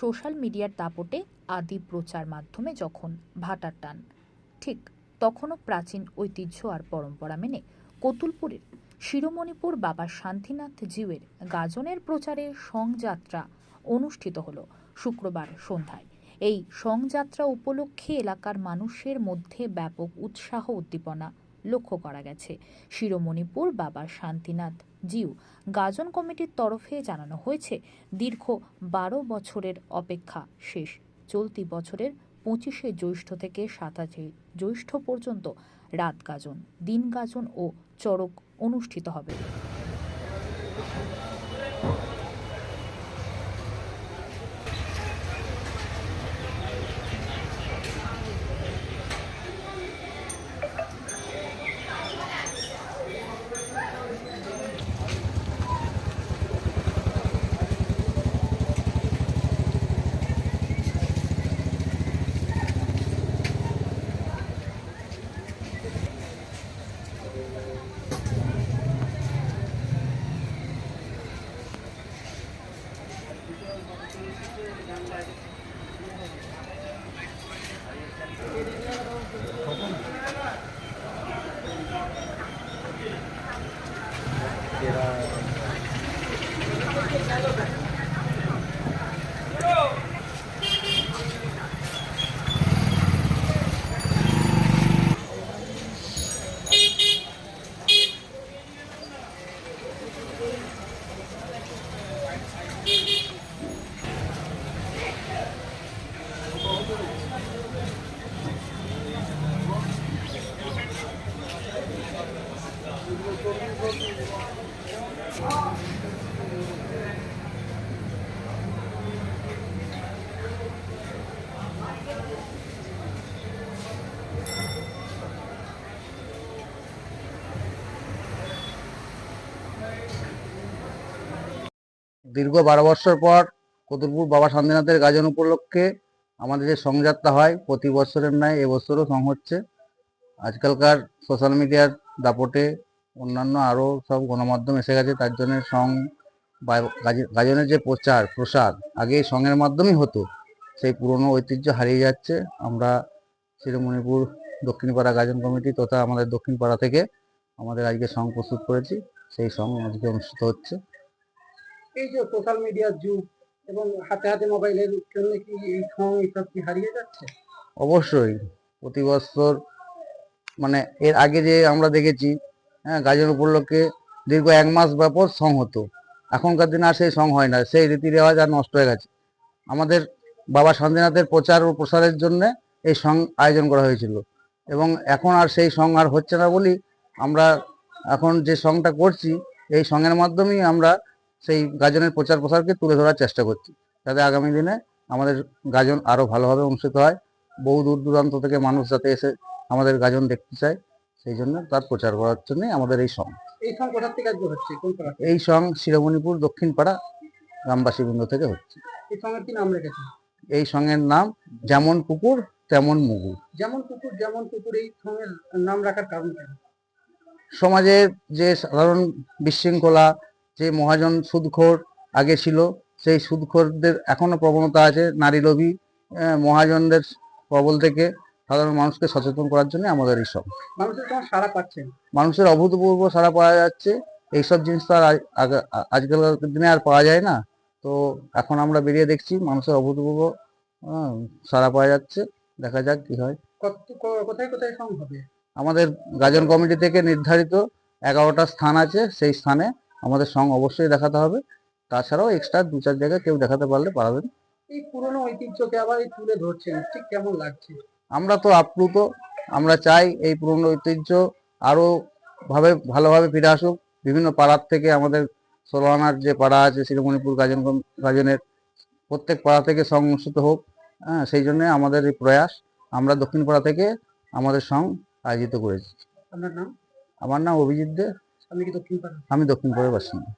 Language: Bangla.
সোশ্যাল মিডিয়ার দাপটে আদি প্রচার মাধ্যমে যখন ভাটার টান, ঠিক তখনও প্রাচীন ঐতিহ্য আর পরম্পরা মেনে কতুলপুরের শিরোমণিপুর বাবা শান্তিনাথ জিউয়ের গাজনের প্রচারে সংযাত্রা অনুষ্ঠিত হল শুক্রবার সন্ধ্যায়। এই সংযাত্রা উপলক্ষে এলাকার মানুষের মধ্যে ব্যাপক উৎসাহ উদ্দীপনা লক্ষ্য করা গেছে। শিরোমণিপুর বাবা শান্তিনাথ জিউ গাজন কমিটির তরফে জানানো হয়েছে, দীর্ঘ বারো বছরের অপেক্ষা শেষ। চলতি বছরের পঁচিশে জ্যৈষ্ঠ থেকে সাতাশে জ্যৈষ্ঠ পর্যন্ত রাত গাজন, দিন গাজন ও চড়ক অনুষ্ঠিত হবে। দীর্ঘ বারো বছর পর কতুলপুর বাবা শান্তিনাথের গাজন উপলক্ষে আমাদের যে সংযাত্রা হয়, প্রতি বছরের ন্যায় এবছরও সং হচ্ছে। আজকালকার সোশ্যাল মিডিয়ার দাপটে অন্যান্য আরও সব গণমাধ্যম এসে গেছে, তার জন্য সং গাজনের যে প্রচার, প্রসার, আগে সঙ্গের মাধ্যমেই হতো। সেই পুরনো ঐতিহ্য হারিয়ে যাচ্ছে। আমরা শিরোমণিপুর দক্ষিণপাড়া গাজন কমিটি তথা আমাদের দক্ষিণপাড়া থেকে আমাদের আজকে সং প্রস্তুত করেছি। সেই সং আজকে অনুষ্ঠিত হচ্ছে। এই যে সোশ্যাল মিডিয়ার যুগ এবং হাতে হাতে মোবাইলের জন্য কি এই সং এসব কি হারিয়ে যাচ্ছে? অবশ্যই। প্রতি বছর মানে এর আগে যে আমরা দেখেছি হ্যাঁ গাজন উপলক্ষে দীর্ঘ এক মাস ব্যাপক সং হতো। এখনকার দিনে আর সেই সং হয় না, সেই রীতি রেওয়াজ আর নষ্ট হয়ে গেছে। আমাদের বাবা শান্তিনাথের প্রচার ও প্রসারের জন্য এই সং আয়োজন করা হয়েছিল। এবং এখন আর সেই সং আর হচ্ছে না বলি আমরা এখন যে সংটা করছি, এই সঙ্গের মাধ্যমেই আমরা সেই গাজনের প্রচার প্রসারকে তুলে ধরার চেষ্টা করছি। যাতে আগামী দিনে আমাদের গাজন আরও ভালোভাবে অনুষ্ঠিত হয়। বহু দূর দূরান্ত থেকে মানুষ যাতে এসে আমাদের গাজন দেখতে চায় সেই জন্য তার প্রচার করার জন্য আমাদের এই সং। এই সং শিরোমণিপুর দক্ষিণ পাড়া গ্রামবাসী বৃন্দ থেকে হচ্ছে। এই সঙ্গের নাম রেখেছে এই সঙ্গের নাম যেমন পুকুর তেমন মুগু যেমন পুকুর যেমন পুকুর এই সঙ্গের নাম রাখার কারণ সমাজের যে সাধারণ বিশৃঙ্খলা যে মহাজন সুদখোর আগে ছিল সেই সুদখোরদের এখনও প্রবণতা আছে নারী লোভী মহাজনদের প্রবল থেকে সাধারণ মানুষকে সচেতন করার জন্য আমাদের এই সব মানুষের কেমন সারা পাচ্ছেন মানুষের অভূতপূর্ব সারা পাওয়া যাচ্ছে এইসব জিনিস তো আর আজকালকার দিনে আর পাওয়া যায় না। তো এখন আমরা বেরিয়ে দেখছি মানুষের অভূতপূর্ব সারা পাওয়া যাচ্ছে দেখা যাক কি হয়। কোথায় কোথায় হবে? আমাদের গাজন কমিটি থেকে নির্ধারিত এগারোটা স্থান আছে সেই স্থানে আমাদের সং অবশ্যই দেখাতে হবে। তাছাড়াও এক্সট্রা দু চার জায়গায় কেউ দেখাতে পারলে পারবেন। এই পুরনো ঐতিহ্যকে আবার এই তুলে ধরছেন ঠিক কেমন লাগছে? আমরা তো আপ্লুত আমরা চাই এই পুরনো ঐতিহ্য আরও ভাবে ভালোভাবে ফিরে আসুক। বিভিন্ন পাড়ার থেকে আমাদের ষোলোয়ানার যে পাড়া আছে শিরোমণিপুর গাজন গাজনের প্রত্যেক পাড়া থেকে সং অনুষ্ঠিত হোক হ্যাঁ সেই জন্য আমাদের এই প্রয়াস। আমরা দক্ষিণ পাড়া থেকে আমাদের সং আয়োজিত করেছি। আমার নাম অভিজিৎ দে। আমি দক্ষিণ আমি দক্ষিণ পাড়ার বাসিন্দা।